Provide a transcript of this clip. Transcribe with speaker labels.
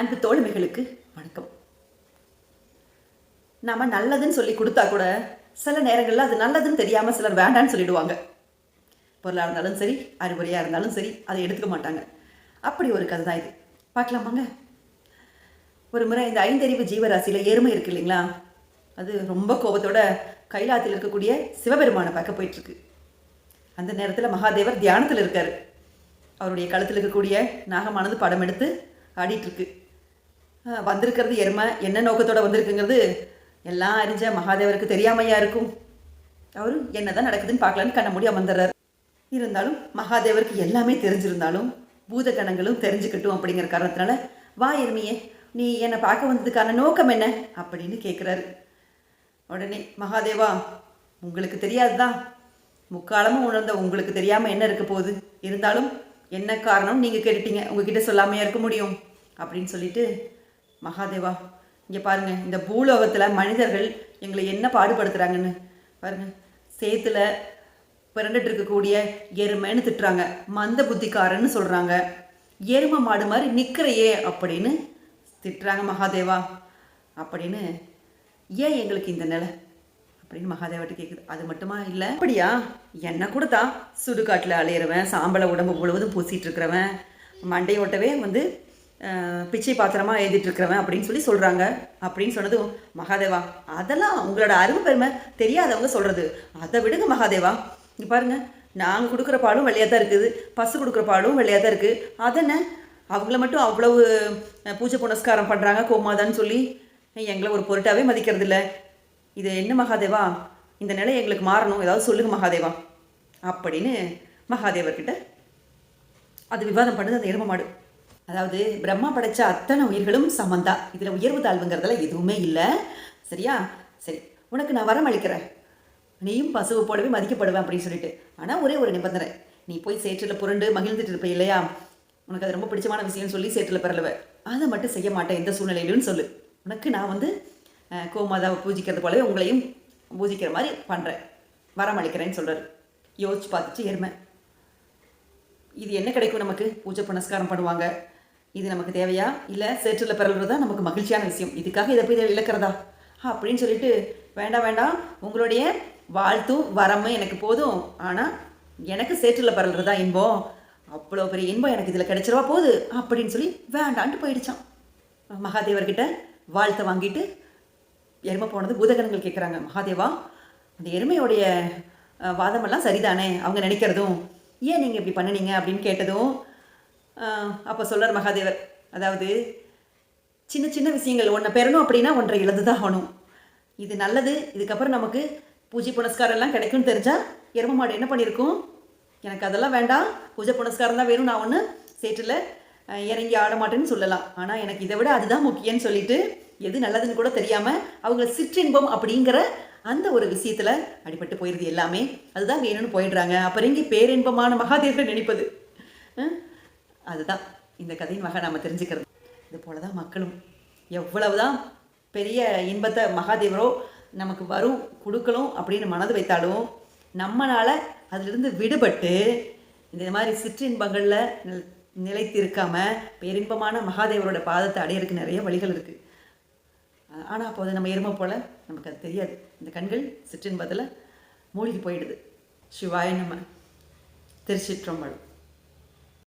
Speaker 1: அன்பு தோழமைகளுக்கு வணக்கம். நாம நல்லதுன்னு சொல்லி கொடுத்தா கூட சில நேரங்களில் அது நல்லதுன்னு தெரியாமல் சிலர் வேண்டான்னு சொல்லிடுவாங்க. பொருளாக இருந்தாலும் சரி அறிவுரையாக இருந்தாலும் சரி அதை எடுத்துக்க மாட்டாங்க. அப்படி ஒரு கதை தான் இது. பார்க்கலாமாங்க? ஒரு முறை இந்த ஐந்தறிவு ஜீவராசியில் எருமை இருக்கு இல்லைங்களா? அது ரொம்ப கோபத்தோட கைலாத்தில் இருக்கக்கூடிய சிவபெருமானை பார்க்க போயிட்டுருக்கு. அந்த நேரத்தில் மகாதேவர் தியானத்தில் இருக்கார். அவருடைய கழுத்தில் இருக்கக்கூடிய நாகமானது படம் எடுத்து ஆடிட்டுருக்கு வந்திருக்கிறது எருமை என்ன நோக்கத்தோடு வந்திருக்குங்கிறது எல்லாம் அறிஞ்ச மகாதேவருக்கு தெரியாமையா இருக்கும். அவரும் என்னதான் நடக்குதுன்னு பார்க்கலான்னு கண்ண முடியாம வந்துடுறாரு இருந்தாலும் மகாதேவருக்கு எல்லாமே தெரிஞ்சிருந்தாலும் பூதகணங்களும் தெரிஞ்சுக்கட்டும் அப்படிங்கிற காரணத்தினால வா எருமையே நீ என்னை பார்க்க வந்ததுக்கான நோக்கம் என்ன? அப்படின்னு கேட்குறாரு உடனே மகாதேவா உங்களுக்கு தெரியாதுதான். முக்காலமும் உணர்ந்த உங்களுக்கு தெரியாமல் என்ன இருக்க போகுது? இருந்தாலும் என்ன காரணம் நீங்கள் கேட்டுட்டீங்க? உங்ககிட்ட சொல்லாமையா இருக்க முடியும். அப்படின்னு சொல்லிட்டு மகாதேவா இங்கே பாருங்க இந்த பூலோகத்தில் மனிதர்கள் எங்களை என்ன பாடுபடுத்துகிறாங்கன்னு பாருங்க. சேத்துல பிறண்டுட்டு இருக்கக்கூடிய எருமைன்னு திட்டுறாங்க மந்த புத்திக்காரன்னு சொல்கிறாங்க எருமை மாடு மாதிரி நிற்கிறையே அப்படின்னு திட்டுறாங்க மகாதேவா. அப்படின்னு ஏன் எங்களுக்கு இந்த நிலை? அப்படின்னு மகாதேவர்கிட்ட கேட்குது அது மட்டுமா இல்லை? அப்படியா? என்ன கொடுத்தா? சுடுகாட்டில் அலையிறவன் சாம்பலை உடம்பு முழுவதும் பூசிட்டு இருக்கிறவன் மண்டையோட்டவே வந்து பிச்சை பாத்திரமாக எழுதிட்டுருக்கிறவன் அப்படின்னு சொல்லி சொல்கிறாங்க அப்படின்னு சொன்னதும் மகாதேவா அதெல்லாம் உங்களோட அருமை பெருமை தெரியாதவங்க சொல்கிறது அதை விடுங்க மகாதேவா. இங்கே பாருங்க நாங்கள் கொடுக்குற பாலும் வெள்ளையாக தான் இருக்குது. பசு கொடுக்குற பாலும் வெள்ளையாக தான் இருக்குது அதென்ன? அவங்கள மட்டும் அவ்வளவு பூஜை புனஸ்காரம் பண்ணுறாங்க கோமாதான்னு சொல்லி. எங்களை ஒரு பொருட்டாகவே மதிக்கிறதில்ல. இது என்ன மகாதேவா? இந்த நிலை எங்களுக்கு மாறணும். ஏதாவது சொல்லுங்க மகாதேவா. அப்படின்னு மகாதேவர்கிட்ட அது விவாதம் பண்ணுது அந்த எரும மாடு. அதாவது பிரம்மா படைச்ச அத்தனை உயிர்களும் சமந்தா. இதில் உயர்வு தாழ்வுங்கிறதுல எதுவுமே இல்லை. சரியா? சரி. உனக்கு நான் வரம் அளிக்கிறேன். நீயும் பசுவை போலவே மதிக்கப்படுவேன் அப்படின்னு சொல்லிட்டு. ஆனால் ஒரே ஒரு நிபந்தனை. நீ போய் சேற்றில் புரண்டு மகிழ்ந்துட்டு இருப்ப இல்லையா? உனக்கு அது ரொம்ப பிடிச்சமான விஷயம்னு சொல்லி சேற்றில் பிறலுவ அதை மட்டும் செய்ய மாட்டேன் எந்த சூழ்நிலையிலும் சொல்லு. உனக்கு நான் வந்து கோமாதாவை பூஜிக்கிறது போலவே உங்களையும் பூஜிக்கிற மாதிரி பண்ணுறேன் வரம் அளிக்கிறேன்னு சொல்கிறார் யோசிச்சு பார்த்துச்சு எருமை இது என்ன கிடைக்கும் நமக்கு? பூஜை புனஸ்காரம் பண்ணுவாங்க. இது நமக்கு தேவையா? இல்லை சேற்றில் பிறல்றது தான் நமக்கு மகிழ்ச்சியான விஷயம். இதுக்காக இதை போய் இழக்கிறதா? அப்படின்னு சொல்லிட்டு வேண்டாம் வேண்டாம். உங்களுடைய வாழ்த்தும் வரமும் எனக்கு போதும். ஆனால் எனக்கு சேற்றில் பிறல்றது தான் இன்பம் அவ்வளோ பெரிய இன்பம் எனக்கு இதில் கிடைச்சிருவா போகுது அப்படின்னு சொல்லி வேண்டான்ட்டு போயிடுச்சான் மகாதேவர்கிட்ட வாழ்த்தை வாங்கிட்டு எருமை போனது பூதகணங்கள் கேட்குறாங்க மகாதேவா அந்த எருமையோடைய வாதமெல்லாம் சரிதானே? அவங்க நினைக்கிறதும். ஏன் நீங்கள் இப்படி பண்ணுனீங்க அப்படின்னு கேட்டதும் அப்போ சொல்கிறார் மகாதேவர். அதாவது சின்ன சின்ன விஷயங்கள் ஒன்றை பெறணும் அப்படின்னா ஒன்றை இழந்து தான் ஆகணும் இது நல்லது. இதுக்கப்புறம் நமக்கு பூஜை புனஸ்காரம் எல்லாம் கிடைக்கும்னு தெரிஞ்சால் எரும மாடு என்ன பண்ணியிருக்கும் எனக்கு அதெல்லாம் வேண்டாம். பூஜை புனஸ்காரம் தான் வேணும். நான் ஒன்று சேற்றில் இறங்கி ஆட மாட்டேன்னு சொல்லலாம். ஆனால் எனக்கு இதை விட அதுதான் முக்கியம்னு சொல்லிட்டு எது நல்லதுன்னு கூட தெரியாமல் அவங்க சிற்றின்பம் அப்படிங்கிற அந்த ஒரு விஷயத்தில் அடிபட்டு போயிடுது எல்லாமே. அதுதான் வேணும்னு போயிடுறாங்க. அப்புறம் இங்கே பேரின்பமான மகாதேவரை நினைப்பது. அதுதான் இந்த கதையின் மகா நாம் தெரிஞ்சுக்கிறது. இது போல தான் மக்களும் எவ்வளவுதான் பெரிய இன்பத்தை மகாதேவரோ நமக்கு வரும் கொடுக்கணும் அப்படின்னு மனது வைத்தாலும் நம்மளால் அதிலிருந்து விடுபட்டு இந்த மாதிரி சிற்றின்பங்களில் நில் நிலைத்து இருக்காம பேரின்பமான மகாதேவரோட பாதத்தை அடையிறதுக்கு நிறைய வழிகள் இருக்குது ஆனால் அப்போது நம்ம எருமை போல் நமக்கு அது தெரியாது. இந்த கண்கள் சிற்றின்பத்தில் மூழ்கி போயிடுது. சிவாய நம்ம திருச்சிற்றம்பலம்.